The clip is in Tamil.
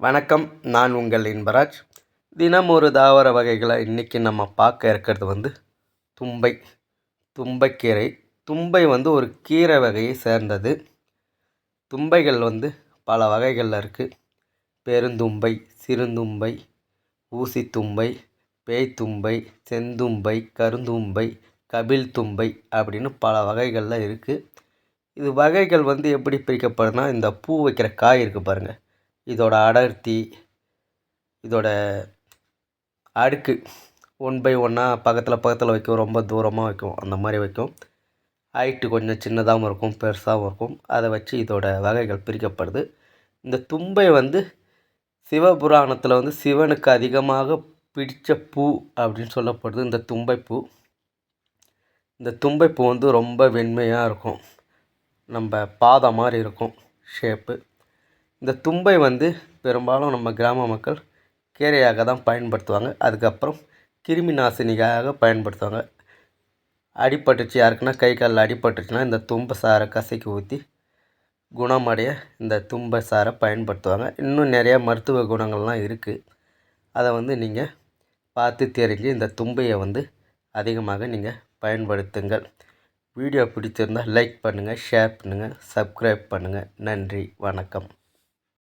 வணக்கம் நான் உங்கள் இன்பராஜ். தினம் ஒரு தாவர வகைகளை இன்றைக்கி நம்ம பார்க்க இருக்கிறது வந்து தும்பை. தும்பைக்கீரை. தும்பை வந்து ஒரு கீரை வகையை சேர்ந்தது. தும்பைகள் வந்து பல வகைகளில் இருக்குது பெருந்தும்பை சிறுந்தும்பை ஊசித்தும்பை பேய்த்தும்பை செந்தும்பை கருந்தும்பை கபில் தும்பை அப்படின்னு பல வகைகளில் இருக்குது இது வகைகள் வந்து எப்படி பிரிக்கப்படுதுன்னா இந்த பூ வைக்கிற காய் இருக்குது பாருங்கள் இதோட அடர்த்தி இதோட அடுக்கு ஒன் பை ஒன்னாக பக்கத்தில் பக்கத்தில் வைக்கும் ரொம்ப தூரமாக வைக்கும் அந்த மாதிரி வைக்கும். ஹைட்டு கொஞ்சம் சின்னதாகவும் இருக்கும் பெருசாகவும் இருக்கும். அதை வச்சு இதோட வகைகள் பிரிக்கப்படுது. இந்த தும்பை வந்து சிவபுராணத்தில் வந்து சிவனுக்கு அதிகமாக பிடித்த பூ அப்படின்னு சொல்லப்படுது. இந்த தும்பைப்பூ. இந்த தும்பைப்பூ வந்து ரொம்ப வெண்மையாக இருக்கும். நம்ம பாதை மாதிரி இருக்கும் ஷேப்பு இந்த தும்பை வந்து பெரும்பாலும் நம்ம கிராம மக்கள் கீரையாக தான் பயன்படுத்துவாங்க. அதுக்கப்புறம் கிருமி நாசினிக்காக பயன்படுத்துவாங்க. அடிபட்டுச்சு யாருக்குன்னா கை காலில் அடிபட்டுச்சுன்னா இந்த தும்பை சாறை கசக்கி ஊற்றி குணமடைய இந்த தும்பை சாறை பயன்படுத்துவாங்க. இன்னும் நிறையா மருத்துவ குணங்கள்லாம் இருக்குது அதை வந்து நீங்கள் பார்த்து தெரிஞ்சு இந்த தும்பையை வந்து அதிகமாக நீங்கள் பயன்படுத்துங்கள். வீடியோ பிடிச்சிருந்தால் லைக் பண்ணுங்கள் ஷேர் பண்ணுங்கள் சப்ஸ்கிரைப் பண்ணுங்கள் நன்றி வணக்கம்.